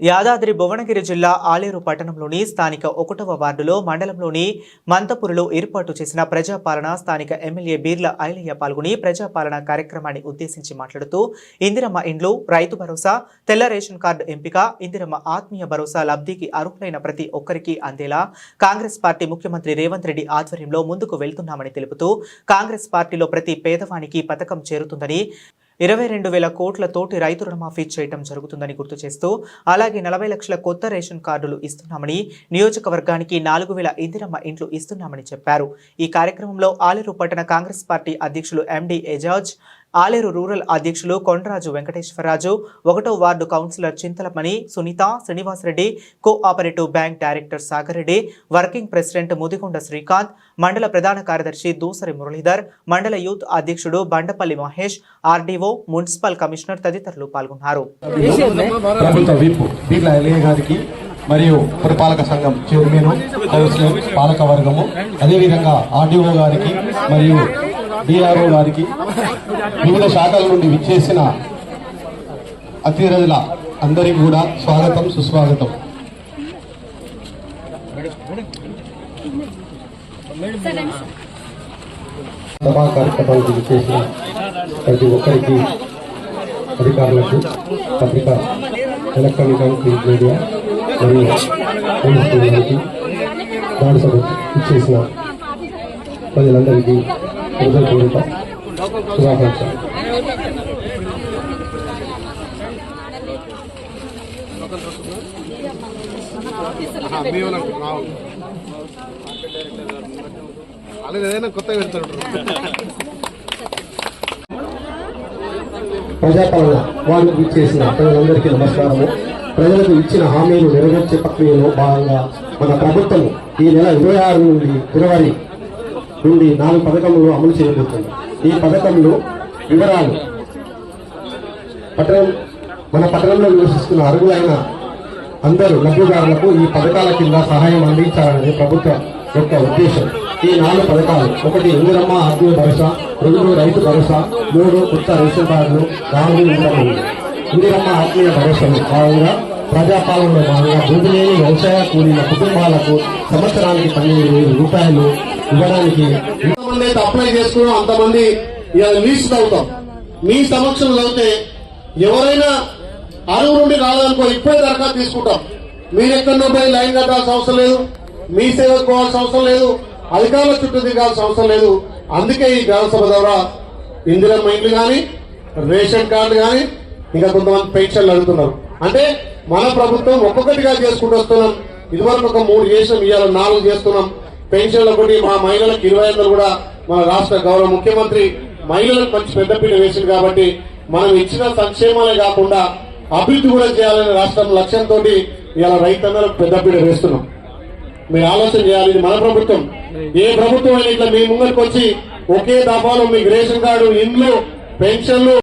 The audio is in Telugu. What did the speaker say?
యాదాద్రి భువనగిరి జిల్లా ఆలేరు పట్టణంలోని స్థానిక ఒకటవ వార్డులో మండలంలోని మంతపురిలో ఏర్పాటు చేసిన ప్రజాపాలన స్థానిక ఎమ్మెల్యే బీర్ల ఐలయ్య పాల్గొని ప్రజాపాలన కార్యక్రమాన్ని ఉద్దేశించి మాట్లాడుతూ ఇందిరమ్మ ఇండ్లు రైతు భరోసా తెల్ల రేషన్ కార్డు ఎంపిక ఇందిరమ్మ ఆత్మీయ భరోసా లబ్ధికి అర్హులైన ప్రతి ఒక్కరికి అందేలా కాంగ్రెస్ పార్టీ ముఖ్యమంత్రి రేవంత్ రెడ్డి ఆధ్వర్యంలో ముందుకు వెళ్తున్నామని తెలుపుతూ కాంగ్రెస్ పార్టీలో ప్రతి పేదవానికి పథకం చేరుతుందని ఇరవై రెండు వేల కోట్ల తోటి రైతు రుణమాఫీ చేయటం జరుగుతుందని గుర్తు చేస్తూ అలాగే నలభై లక్షల కొత్త రేషన్ కార్డులు ఇస్తున్నామని నియోజకవర్గానికి నాలుగు వేల ఇందిరమ్మ ఇంట్లు ఇస్తున్నామని చెప్పారు. ఈ కార్యక్రమంలో ఆలేరు పట్టణ కాంగ్రెస్ పార్టీ అధ్యక్షులు ఎండి ఎజాజ్ ఆలేరు రూరల్ అధ్యక్షులు కొండరాజు వెంకటేశ్వరరాజు ఒకటో ward councillor Chintalamani Sunitha Srinivasareddy cooperative bank director Sagar Reddy working president Mudigonda Srikanth మండల ప్రధాన కార్యదర్శి దూసరి మురళీధర్ మండల యూత్ అధ్యక్షుడు Bandapalli Mahesh RDO municipal commissioner తదితరులు పాల్గొన్నారు. మరియు పురపాలక సంఘం చైర్మన్ కౌన్సిలర్ పాలక వర్గము అదేవిధంగా ఆర్డీఓ గారికి మరియు డిఆర్ఓ గారికి వివిధ శాఖల నుండి విచ్చేసిన అతిథుల అందరికీ కూడా స్వాగతం సుస్వాగతం. సభా కార్యక్రమానికి విచ్చేసిన ప్రతి ఒక్కరికి అధికారులకు పత్రికా ఎలక్ట్రానిక్ ప్రింట్ మీడియా మరియు పోలీసు వారికి ఇచ్చేసిన ప్రజలందరికీ హృదయపూర్వక శుభాకాంక్షలు. ప్రజాపాలన వారికి ఇచ్చేసిన ప్రజలందరికీ నమస్కారము. ప్రజలకు ఇచ్చిన హామీలు నెరవేర్చే ప్రక్రియలో భాగంగా మన ప్రభుత్వం ఈ నెల ఇరవై ఆరు నుండి ఫిబ్రవరి నుండి నాలుగు పథకములు అమలు చేయబోతుంది ఈ పథకంలో వివరాలు. పట్టణం మన పట్టణంలో నివసిస్తున్న అర్హులైన అందరూ లబ్ధిదారులకు ఈ పథకాల కింద సహాయం అందించాలనేది ప్రభుత్వం యొక్క ఉద్దేశం. ఈ నాలుగు పథకాలు ఒకటి ఇందిరమ్మ ఆత్మీయ భరోసా రెండు రైతు భరోసా మూడు కొత్త రేషన్ కార్డులు నాలుగు ఇందిరమ్మ ఇందిరమ్మ ఆత్మీయ భరోసాలు. భాగంగా ప్రజాపాలనలో భాగంగా భూమి లేని వ్యవసాయ కూలీల కుటుంబాలకు సంవత్సరానికి పన్నెండు వేల రూపాయలు ఇవ్వడానికి. ఎంతమంది అయితే అప్లై చేసుకున్నాం అంతమంది ఇలా లీస్ట్ అవుతాం మీ సమక్షంలో అయితే ఎవరైనా అరువు నుండి రాదనుకో ఇప్పుడే దరఖాస్తు తీసుకుంటాం. మీరు ఎక్కడో పోయి లైన్ కట్టాల్సిన అవసరం లేదు మీ సేవకు పోవాల్సిన అవసరం లేదు అధికారుల చుట్టూ దిగాల్సిన అవసరం లేదు. అందుకే ఈ గ్రామ సభ ద్వారా ఇందిరమ్మ ఇండ్లు కానీ రేషన్ కార్డు కానీ ఇంకా కొంతమంది పెన్షన్లు అడుగుతున్నారు. అంటే మన ప్రభుత్వం ఒక్కొక్కటిగా చేసుకుంటూ వస్తున్నాం. ఇదివరకు ఒక మూడు చేసినాం ఇవాళ నాలుగు చేస్తున్నాం. పెన్షన్లు ఒకటి మా మహిళలకు ఇరవై కూడా మన రాష్ట్ర గౌరవ ముఖ్యమంత్రి మహిళలకు మంచి పెద్దపీట వేసింది కాబట్టి మనం ఇచ్చిన సంక్షేమాలే కాకుండా అభివృద్ధి కూడా చేయాలనే రాష్ట్రం లక్ష్యంతో ఇలా రైతన్నలకు పెద్దపీట వేస్తున్నాం. మీరు ఆలోచన చేయాలి ఇది మన ప్రభుత్వం. ఏ ప్రభుత్వం అయినా ఇట్లా మీ ముందరికి వచ్చి ఒకే దఫాలో మీకు రేషన్ కార్డు ఇండ్లు పెన్షన్లు